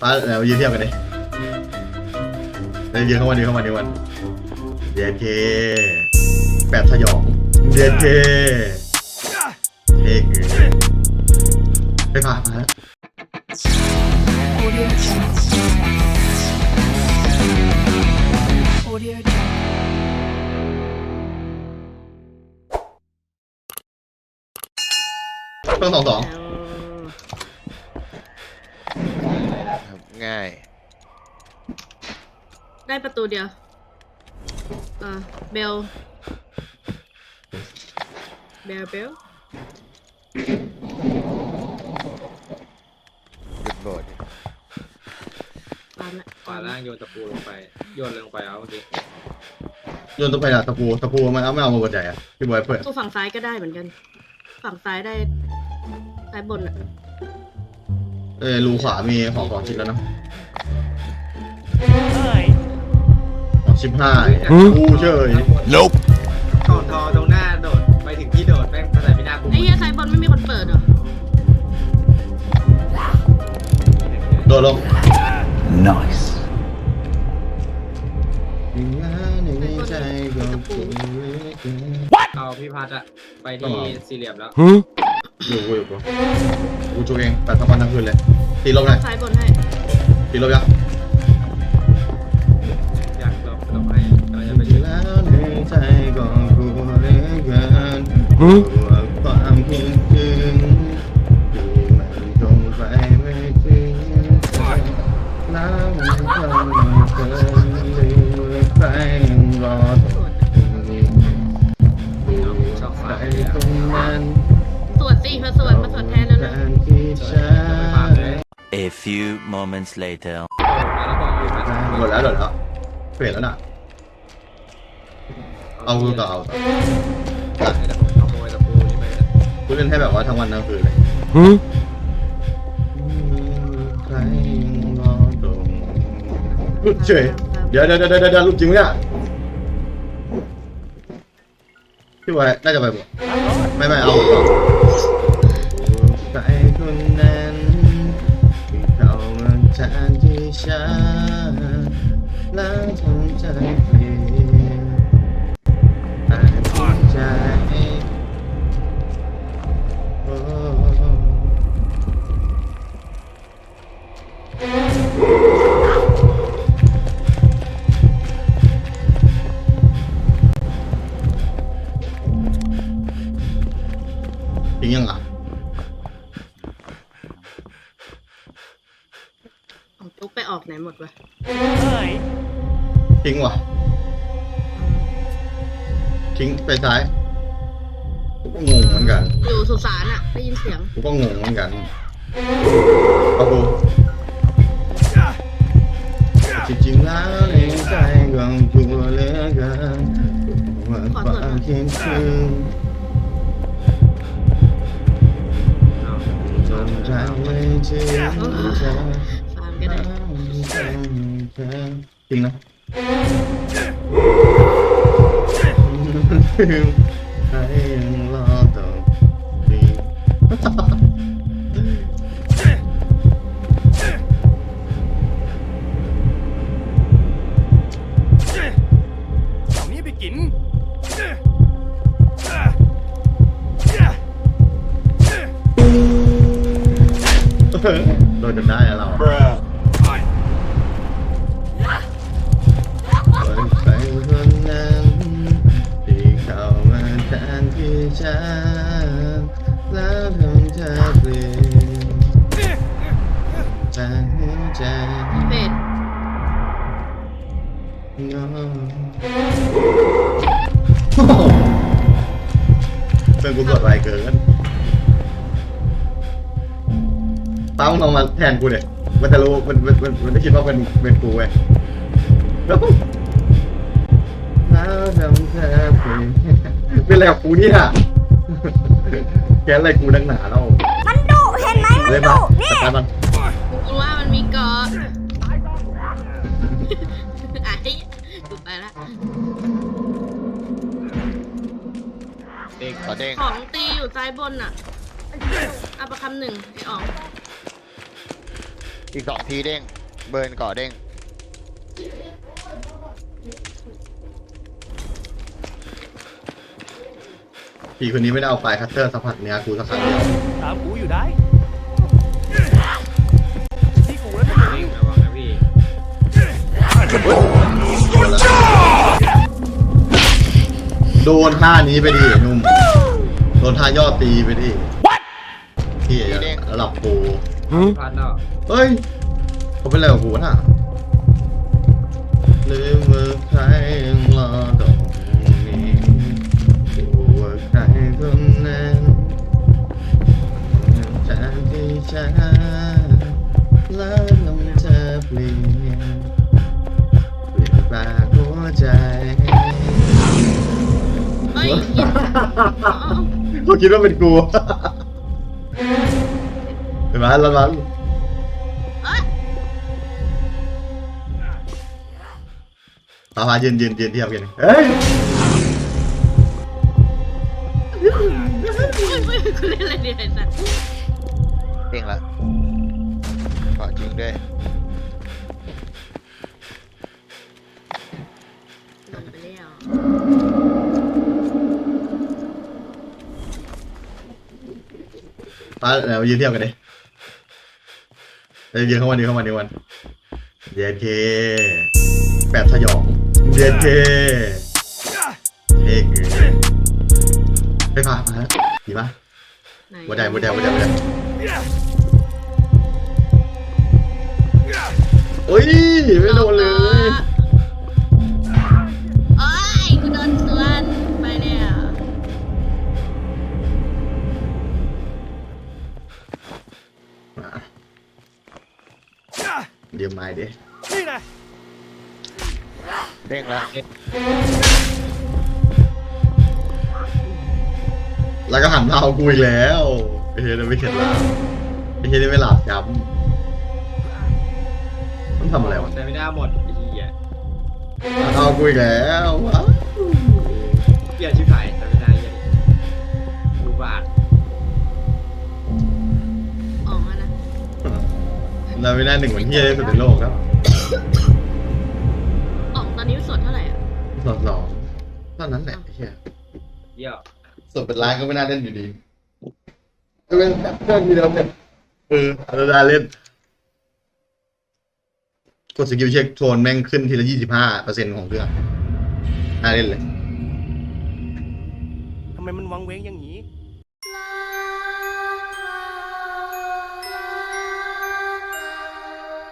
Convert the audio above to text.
ป้าเดี๋ยวยืนเทียบกันดิเดี๋ยวยืนเข้ามาดีเข้ามาดีวันเดียเคแปดสยองเดียเคเท่เกินไปพานมาแล้วต้องสองสอง ครับ ง่าย ได้ประตูเดียว เออเบล เบลเบลหยุดโบดตามละขวาล่างโยนตะปูลงไปโยนลงไปเอาเมื่อกี้โยนตัวไปละตะปูตะปูมันเอาไม่เอามาบนใหญ่อะพี่บอยเปิดตู้ฝั่งซ้ายก็ได้เหมือนกัน ฝั่งซ้ายได้ซ้ายบนอะ เออรูขวามีของของชิดแล้วเนอะของชิบห้ากูเฉย Nope เข้าทอตรงหน้าโดดไปถึงที่โดดแม่งภาษาพินากูไอ้เหี้ยซ้ายบนไม่มีคนเปิดเหรอโดดลง Nice. เอาพี่พัดอะไปที่สี่เหลี่ยมแล้ว อยู่กูอยู่กูกูจูเองแต่ทั้งวันทั้งคืนเลยตีลบหน่อยซ้ายบนให้ตีลบยังอยากหลบหลบให้เราจะไปช่วยแล้วในใจก็กลัวเหลือเกินกลัวความคิดถึงที่มันคงไปไม่ถึงเธอแล้วมันคงไม่เคย few moments later. แล้วบอกอยู่นะหมดแล้วหมดแล้วเปลี่ยนแล้วน่ะ เอาต่อเอาต่อให้ตะปูขโมยตะปูนี่ไปนะกูเล่นให้แบบว่าทั้งวันทั้งคืนเลยใครยังรอตรงลุดเฉยเดี๋ยวเดี๋ยวเดี๋ยวเดี๋ยวเดี๋ยวลุดจริงเนี่ยพี่บอยน่าจะไปบ่ไม่ไม่เอาเอาใค มาแทนที่ฉันล้างทำใจ ของจุกไปออกไหนหมดวะทิ้งว่ะ ทิ้งไปซ้ายกูก็งงเหมือนกันอยู่สุสานอะได้ยินเสียงกูก็งงเหมือนกันเอากูจริงๆแล้วในใจก็กลัวเหลือเกินว่าความคิดถึงเอาจนใจไม่ถึงเธอฟาร์มก็ได้ จริงนะใครยังรอ เป็นกูกดไรเกินตั้งลงมาแทนกูเนี่ยมันจะรู้มันมันมันมันจะคิดว่าเป็นเป็นกูเว้ยแล้วแล้วทำเธอเปลี่ยนเป็นอะไรกับกูเนี่ยแกอะไรกูนักหนาแล้วมันดุเห็นไหมมันเลยดุมานี่ เด็กขอเด้งของตีอยู่ซ้ายบนอะเอาประคำหนึ่งไอ้อ๋องอีกสองทีเด้ง เบิร์นก่อเด้งพี่คนนี้ไม่ได้เอาไฟล์คัตเตอร์สัมผัสเนื้อกูสักครั้งเดียวตามกูอยู่ได้ที่กูแล้วเฮ้ยระวังนะพี่โดนท่านี้ไปดิไอ้หนุ่ม โดนท่ายอดตีไปดิพี่ระดับโปรพลาดเนาะเฮ้ยเขาเป็นอะไรกับกูวะน่ะลืมว่าใครยังรอตรงนี้กูว่าใครคนนั้นแทนที่ฉันแล้วลงเธอเปลี่ยนเปลี่ยนแปลงหัวใจ เฮ้ยกินอ๋อ เขาคิดว่าเป็นกูเห็นไหมร้อนร้อนเอ้ยพาพายืนยืนยืนเทียบกันเฮ้ยไม่ไม่คุณเล่นอะไรเนี่ยไอ้สัตว์เด้งละก่อจริงด้วย ลงไปแล้ว พาเดี๋ยวยืนเทียบกันดิเดี๋ยวยืนเข้ามาดีเข้ามาดีวันเย็นเคแปดสยองเย็นเคเท่เกินไปพาพาดีปะไหนบัวใจบัวใจบัวใจบัวใจโอ้ยไม่โดน เดี๋ยวมาดินี่นะเด้งละแล้วก็หันมาเอากูอีกแล้วไอ้เฮียนี่ไม่เข็ดแล้วไอ้เฮียนี่ไม่หลับย้ำมันทำอะไรวะแต่ไม่ได้หมดไอ้เหี้ยเอากูอีกแล้วว้าวเปลี่ยนชิบหาย เราไม่ได้หนึ่งเหมือนเฮียที่สุดในโลกแล้วออกตอนนี้สดเท่าไหร่อะสองสองเท่านั้นแหละไอ้เฮียเยี่ยวสดเป็นล้านก็ไม่น่าเล่นอยู่ดีก็เป็นแบบเพื่อนทีเดียวเนี่ยเออเราได้เล่น กดสกิลเช็คโทนแม่งขึ้นทีละยี่สิบห้าเปอร์เซ็นต์ของเครื่องน่าเล่นเลย ทำไมมันวังเว้งอย่างนี้